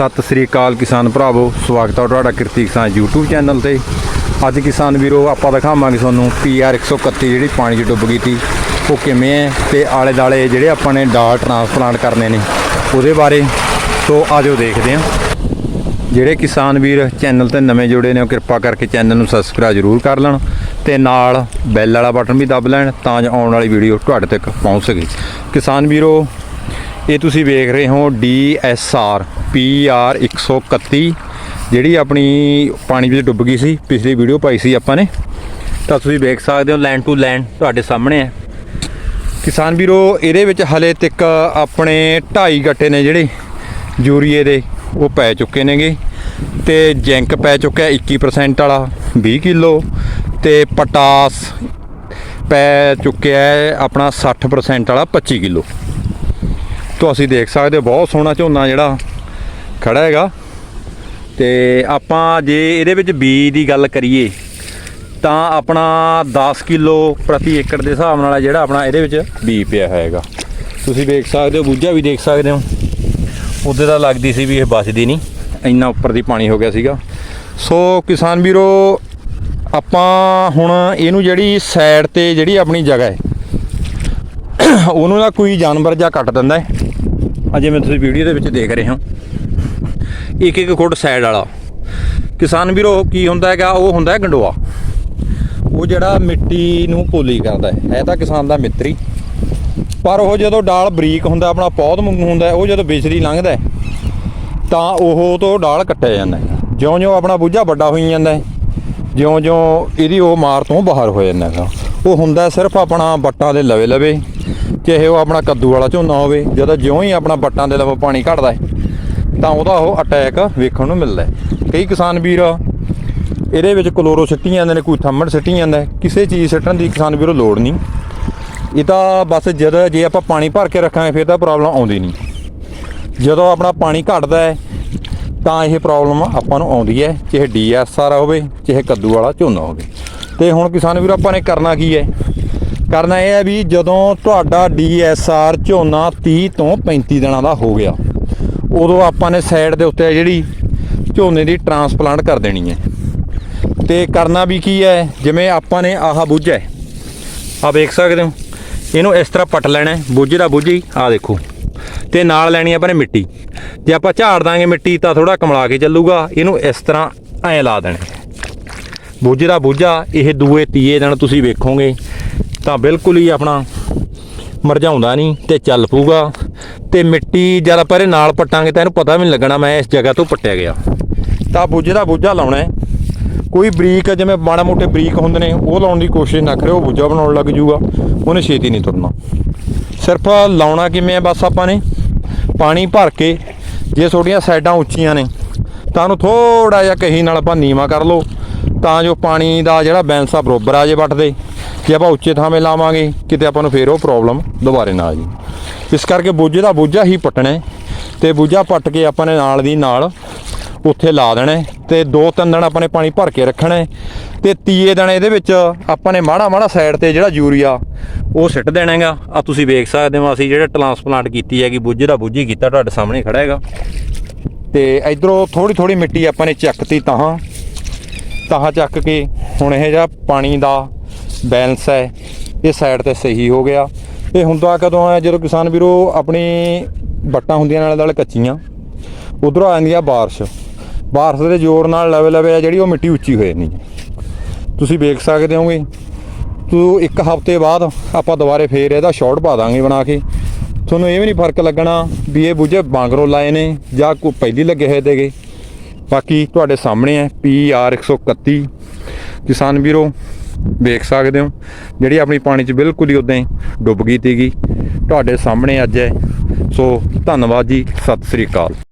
ਸਤਿ ਸ੍ਰੀ ਅਕਾਲ ਕਿਸਾਨ ਭਰਾਵੋ, ਸਵਾਗਤ ਹੈ ਤੁਹਾਡਾ ਕਿਰਤੀ ਕਿਸਾਨ YouTube ਚੈਨਲ ਤੇ। ਅੱਜ ਕਿਸਾਨ ਵੀਰੋ, ਆਪਾਂ ਦਿਖਾਵਾਂਗੇ ਤੁਹਾਨੂੰ PR 131 ਜਿਹੜੀ ਪਾਣੀ 'ਚ ਡੁੱਬ ਗਈ ਸੀ, ਉਹ ਕਿਵੇਂ ਹੈ ਤੇ ਆਲੇ ਦਾਲੇ ਜਿਹੜੇ ਆਪਾਂ ਨੇ ਡਾਲ ਟ੍ਰਾਂਸਪਲਾਂਟ ਕਰਨੇ ਨੇ, ਉਹਦੇ ਬਾਰੇ। ਸੋ ਆਜੋ ਦੇਖਦੇ ਹਾਂ। ਜਿਹੜੇ ਕਿਸਾਨ ਵੀਰ ਚੈਨਲ ਤੇ ਨਵੇਂ ਜੁੜੇ ਨੇ, ਉਹ ਕਿਰਪਾ ਕਰਕੇ ਚੈਨਲ ਨੂੰ ਸਬਸਕ੍ਰਾਈਬ ਜ਼ਰੂਰ ਕਰ ਲੈਣ ਤੇ ਨਾਲ ਬੈਲ ਵਾਲਾ ਬਟਨ ਵੀ ਦਬ ਲੈਣ ਤਾਂ ਜੋ ਆਉਣ ਵਾਲੀ ਵੀਡੀਓ ਤੁਹਾਡੇ ਤੱਕ ਪਹੁੰਚ ਸਕੇ। ਕਿਸਾਨ ਵੀਰੋ, ਇਹ ਤੁਸੀਂ ਵੇਖ ਰਹੇ ਹੋ DSR PR 131 ਜਿਹੜੀ ਆਪਣੀ ਪਾਣੀ ਵਿੱਚ ਡੁੱਬ ਗਈ ਸੀ, ਪਿਛਲੀ ਵੀਡੀਓ ਪਾਈ ਸੀ ਆਪਾਂ ਨੇ। ਤਾਂ ਤੁਸੀਂ ਵੇਖ ਸਕਦੇ ਹੋ ਲੈਂਡ ਟੂ ਲੈਂਡ ਤੁਹਾਡੇ ਸਾਹਮਣੇ ਹੈ। ਕਿਸਾਨ ਵੀਰੋ, ਇਹਦੇ ਵਿੱਚ ਹਲੇ ਤੱਕ ਆਪਣੇ 2.5 ਗੱਟੇ ਨੇ ਜਿਹੜੇ ਯੂਰੀਏ ਦੇ, ਉਹ ਪੈ ਚੁੱਕੇ ਨੇਗੇ। ਤੇ ਜਿੰਕ ਪੈ ਚੁੱਕਿਆ 21% ਵਾਲਾ 20 ਕਿਲੋ। ਤੇ ਪਟਾਸ ਪੈ ਚੁੱਕਿਆ ਆਪਣਾ 60% ਵਾਲਾ 25 ਕਿਲੋ। ਤੋਂ ਅਸੀਂ ਦੇਖ ਸਕਦੇ ਹੋ, ਬਹੁਤ ਸੋਹਣਾ ਝੋਨਾ ਜਿਹੜਾ ਖੜਾ ਹੈਗਾ। ਤੇ ਆਪਾਂ ਜੇ ਇਹਦੇ ਵਿੱਚ ਬੀਜ ਦੀ ਗੱਲ ਕਰੀਏ, ਤਾਂ ਆਪਣਾ 10 ਕਿਲੋ ਪ੍ਰਤੀ ਏਕੜ ਦੇ ਹਿਸਾਬ ਨਾਲ ਜਿਹੜਾ ਆਪਣਾ ਇਹਦੇ ਵਿੱਚ ਬੀਜ ਪਿਆ ਹੈਗਾ। ਤੁਸੀਂ ਦੇਖ ਸਕਦੇ ਹੋ, ਬੂਝਾ ਵੀ ਦੇਖ ਸਕਦੇ ਹੋ। ਉਹਦੇ ਤਾਂ ਲੱਗਦੀ ਸੀ ਵੀ ਇਹ ਬਚਦੀ ਨਹੀਂ। ਇੰਨਾ ਉੱਪਰ ਦੀ ਪਾਣੀ ਹੋ ਗਿਆ ਸੀਗਾ। ਸੋ ਕਿਸਾਨ ਵੀਰੋ, ਆਪਾਂ ਹੁਣ ਇਹਨੂੰ ਜਿਹੜੀ ਸਾਈਡ ਤੇ ਜਿਹੜੀ ਆਪਣੀ ਜਗ੍ਹਾ ਹੈ, ਉਹਨੂੰ ਨਾ ਕੋਈ ਜਾਨਵਰ ਜਾਂ ਕੱਟ ਦਿੰਦਾ ਹੈ। ਆ ਜਿਵੇਂ ਤੁਸੀਂ ਵੀਡੀਓ ਦੇ ਵਿੱਚ ਦੇਖ ਰਹੇ ਹੋ। ਇੱਕ ਇੱਕ ਫੁੱਟ ਸਾਈਡ ਵਾਲਾ। ਕਿਸਾਨ ਵੀਰੋ, ਕੀ ਹੁੰਦਾ ਹੈਗਾ? ਉਹ ਹੁੰਦਾ ਹੈ ਗੰਡੋਆ। ਉਹ ਜਿਹੜਾ ਮਿੱਟੀ ਨੂੰ ਪੋਲੀ ਕਰਦਾ ਹੈ। ਇਹ ਤਾਂ ਕਿਸਾਨ ਦਾ ਮਿੱਤਰੀ ਪਰ ਉਹ ਜਦੋਂ ਡਾਲ ਬਰੀਕ ਹੁੰਦਾ, ਆਪਣਾ ਪੌਦ ਵਾਂਗੂ ਹੁੰਦਾ ਉਹ ਜਦੋਂ ਵਿਚਦੀ ਲੰਘਦਾ ਤਾਂ ਉਹ ਤੋਂ ਡਾਲ ਕੱਟਿਆ ਜਾਂਦਾ ਹੈ। ਜਿਉਂ-ਜਿਉਂ ਆਪਣਾ ਬੂਝਾ ਵੱਡਾ ਹੋਈ ਜਾਂਦਾ ਹੈ, ਜਿਉਂ-ਜਿਉਂ ਇਹਦੀ ਉਹ ਮਾਰ ਤੋਂ ਬਾਹਰ ਹੋ ਜਾਂਦਾ ਹੈਗਾ। ਉਹ ਹੁੰਦਾ ਸਿਰਫ ਆਪਣਾ ਬੱਟਾਂ ਦੇ ਲਵੇ ਲਵੇ ਚਾਹੇ ਉਹ ਆਪਣਾ ਕੱਦੂ ਵਾਲਾ ਝੋਨਾ ਹੋਵੇ, ਜਦੋਂ ਜਿਉਂ ਹੀ ਆਪਣਾ ਬੱਟਾਂ ਦੇ ਲਵੇ ਪਾਣੀ ਘਟਦਾ ਹੈ ਤਾਂ ਉਹਦਾ ਉਹ ਅਟੈਕ ਵੇਖਣ ਨੂੰ ਮਿਲਦਾ ਹੈ। ਕਈ ਕਿਸਾਨ ਵੀਰ ਇਹਦੇ ਵਿੱਚ ਕਲੋਰੋ ਸਿੱਟੀ ਜਾਂਦੇ ਨੇ, ਕੋਈ ਥੰਮੜ ਸਿੱਟੀ ਜਾਂਦਾ ਕਿਸੇ ਚੀਜ਼ ਸਿੱਟਣ ਦੀ ਕਿਸਾਨ ਵੀਰੋ ਲੋੜ ਨਹੀਂ। ਇਹ ਤਾਂ ਬਸ ਜਦ ਜੇ ਆਪਾਂ ਪਾਣੀ ਭਰ ਕੇ ਰੱਖਾਂਗੇ, ਫਿਰ ਤਾਂ ਪ੍ਰੋਬਲਮ ਆਉਂਦੀ ਨਹੀਂ। ਜਦੋਂ ਆਪਣਾ ਪਾਣੀ ਘਟਦਾ ਹੈ, ਤਾਂ ਇਹ ਪ੍ਰੋਬਲਮ ਆਪਾਂ ਨੂੰ ਆਉਂਦੀ ਹੈ, ਚਾਹੇ ਡੀਐਸਆਰ ਹੋਵੇ, ਚਾਹੇ ਕੱਦੂ ਵਾਲਾ ਝੋਨਾ ਹੋਵੇ। ਤੇ ਹੁਣ ਕਿਸਾਨ ਵੀਰ, ਆਪਾਂ ਨੇ ਕਰਨਾ ਕੀ ਹੈ? ਕਰਨਾ ਇਹ ਹੈ ਵੀ ਜਦੋਂ ਤੁਹਾਡਾ ਡੀਐਸਆਰ ਝੋਨਾ 30 ਤੋਂ 35 ਦਿਨਾਂ ਦਾ ਹੋ ਗਿਆ ਉਦੋਂ ਆਪਾਂ ਨੇ ਸਾਈਡ ਦੇ ਉੱਤੇ ਜਿਹੜੀ ਝੋਨੇ ਦੀ ਟਰਾਂਸਪਲਾਂਟ ਕਰ ਦੇਣੀ ਹੈ। ਤੇ ਕਰਨਾ ਵੀ ਕੀ ਹੈ ਜਿਵੇਂ ਆਪਾਂ ਨੇ ਆਹ ਬੁੱਝਾ ਹੈ। ਆ ਵੇਖ ਸਕਦੇ ਹੋ ਇਹਨੂੰ ਇਸ ਤਰ੍ਹਾਂ ਪੱਟ ਲੈਣਾ ਹੈ, ਬੁੱਝ ਦਾ ਬੁੱਝ ਹੀ ਆ ਦੇਖੋ। ਤੇ ਨਾਲ ਲੈਣੀ ਆਪਾਂ ਨੇ ਮਿੱਟੀ। ਜੇ ਆਪਾਂ ਝਾੜ ਦਾਂਗੇ ਮਿੱਟੀ ਤਾਂ ਥੋੜਾ ਕਮਲਾ ਕੇ ਚੱਲੂਗਾ ਇਹਨੂੰ ਇਸ ਤਰ੍ਹਾਂ ਐਂ ਲਾ ਦੇਣਾ ਬੁੱਝ ਦਾ ਬੁੱਝਾ ਇਹ ਦੂਏ ਤੀਏ ਦਿਨ ਤੁਸੀਂ ਵੇਖੋਗੇ ਤਾਂ ਬਿਲਕੁਲ ਹੀ ਆਪਣਾ ਮਰਝਾਉਂਦਾ ਨਹੀਂ ਤੇ ਚੱਲ ਪੂਗਾ ਤੇ ਮਿੱਟੀ ਜਦ ਆਪਾਂ ਇਹਦੇ ਨਾਲ ਪੱਟਾਂਗੇ ਤਾਂ ਇਹਨੂੰ ਪਤਾ ਵੀ ਨਹੀਂ ਲੱਗਣਾ ਮੈਂ ਇਸ ਜਗ੍ਹਾ ਤੋਂ ਪੱਟਿਆ ਗਿਆ। ਤਾਂ ਬੁੱਝ ਦਾ ਬੁੱਝਾ ਲਾਉਣਾ ਹੈ। ਕੋਈ ਬਰੀਕ, ਜਿਵੇਂ ਮਾੜਾ ਮੋਟੇ ਬਰੀਕ ਹੁੰਦੇ ਨੇ, ਉਹ ਲਾਉਣ ਦੀ ਕੋਸ਼ਿਸ਼ ਨਾ ਕਰਿਓ, ਬੁੱਝਾ ਬਣਾਉਣ ਲੱਗ ਜੂਗਾ, ਉਹਨੇ ਛੇਤੀ ਨਹੀਂ ਤੁਰਨਾ। ਸਿਰਫ ਲਾਉਣਾ ਕਿਵੇਂ ਹੈ ਬਸ ਆਪਾਂ ਨੇ? ਪਾਣੀ ਭਰ ਕੇ, ਜੇ ਤੁਹਾਡੀਆਂ ਸਾਈਡਾਂ ਉੱਚੀਆਂ ਨੇ, ਤਾਂ ਉਹਨੂੰ ਥੋੜਾ ਜਿਹਾ ਕਹੀ ਨਾਲ ਆਪਾਂ ਨੀਵਾ ਕਰ ਲਓ। ਤਾਂ ਜੋ ਪਾਣੀ ਦਾ ਜਿਹੜਾ ਬੈਲੈਂਸ ਆ ਬਰੋਬਰ ਆ ਜੇ ਵੱਟਦੇ। ਜੇ ਆਪਾਂ ਉੱਚੇ ਥਾਵੇਂ ਲਾਵਾਂਗੇ, ਕਿਤੇ ਆਪਾਂ ਨੂੰ ਫੇਰ ਉਹ ਪ੍ਰੋਬਲਮ ਦੁਬਾਰੇ ਨਾ ਆ ਜੀ। ਇਸ ਕਰਕੇ ਬੂਝੇ ਦਾ ਬੂਝਾ ਹੀ ਪੱਟਣਾ ਹੈ ਤੇ ਬੁੱਝਾ ਪੱਟ ਕੇ ਆਪਾਂ ਨੇ ਨਾਲ ਦੀ ਨਾਲ ਉੱਥੇ ਲਾ ਦੇਣਾ ਹੈ ਤੇ ਦੋ ਤਿੰਨ ਦਿਨ ਆਪਾਂ ਨੇ ਪਾਣੀ ਭਰ ਕੇ ਰੱਖਣਾ ਹੈ ਤੇ ਤੀਏ ਦਿਨ ਇਹਦੇ ਵਿੱਚ ਆਪਾਂ ਨੇ ਮਾੜਾ ਮਾੜਾ ਸਾਈਡ ਤੇ ਜਿਹੜਾ ਯੂਰੀਆ ਉਹ ਸਿੱਟ ਦੇਣਾ ਹੈਗਾ। ਆ ਤੁਸੀਂ ਵੇਖ ਸਕਦੇ ਹੋ, ਅਸੀਂ ਜਿਹੜਾ ਟਰਾਂਸਪਲਾਂਟ ਕੀਤੀ ਹੈਗੀ, ਬੁੱਝੇ ਦਾ ਬੁੱਝੀ ਕੀਤਾ, ਤੁਹਾਡੇ ਸਾਹਮਣੇ ਖੜਾ ਹੈਗਾ। ਤੇ ਇਧਰੋਂ ਥੋੜੀ ਥੋੜੀ ਮਿੱਟੀ ਆਪਾਂ ਨੇ ਚੱਕਤੀ ਤਾਂ ਤਾਹਾਂ ਚੱਕ ਕੇ ਹੁਣ ਇਹ ਜਿਹੜਾ ਪਾਣੀ ਦਾ ਬੈਲੈਂਸ ਹੈ, ਇਹ ਸਾਈਡ ਤੇ ਸਹੀ ਹੋ ਗਿਆ। ਇਹ ਹੁੰਦਾ ਕਦੋਂ ਹੈ, ਜਦੋਂ ਕਿਸਾਨ ਵੀਰੋ ਆਪਣੀ ਵੱਟਾਂ ਹੁੰਦੀਆਂ ਨਾਲ ਨਾਲ ਕੱਚੀਆਂ, ਉਧਰੋਂ ਆ ਜਾਂਦੀ ਆ ਬਾਰਿਸ਼। ਬਾਰਿਸ਼ ਦੇ ਜ਼ੋਰ ਨਾਲ ਲਵੇ ਲਵੇ ਆ ਜਿਹੜੀ ਉਹ ਮਿੱਟੀ ਉੱਚੀ ਹੋ ਜਾਂਦੀ। ਤੁਸੀਂ ਵੇਖ ਸਕਦੇ ਹੋਗੇ, ਤੂੰ ਇੱਕ ਹਫ਼ਤੇ ਬਾਅਦ ਆਪਾਂ ਦੁਬਾਰੇ ਫੇਰ ਇਹਦਾ ਸ਼ਾਰਟ ਪਾ ਦਾਂਗੇ ਬਣਾ ਕੇ। ਤੁਹਾਨੂੰ ਇਹ ਵੀ ਨਹੀਂ ਫ਼ਰਕ ਲੱਗਣਾ ਵੀ ਇਹ ਬੁੱਝੇ ਬਾਂਗਰੋ ਲਾਏ ਨੇ ਜਾਂ ਕੋਈ ਪਹਿਲੀ ਲੱਗੇ ਹੋਏ ਤੇਗੇ ਬਾਕੀ ਤੁਹਾਡੇ ਸਾਹਮਣੇ ਹੈ PR 131 ਕਿਸਾਨ ਵੀਰੋ, ਵੇਖ ਸਕਦੇ ਹੋ, ਜਿਹੜੀ ਆਪਣੀ ਪਾਣੀ 'ਚ ਬਿਲਕੁਲ ਹੀ ਉਦਾਂ ਹੀ ਡੁੱਬ ਗਈ ਤੀਗੀ ਤੁਹਾਡੇ ਸਾਹਮਣੇ ਅੱਜ ਹੈ। ਸੋ ਧੰਨਵਾਦ ਜੀ, ਸਤਿ ਸ੍ਰੀ ਅਕਾਲ।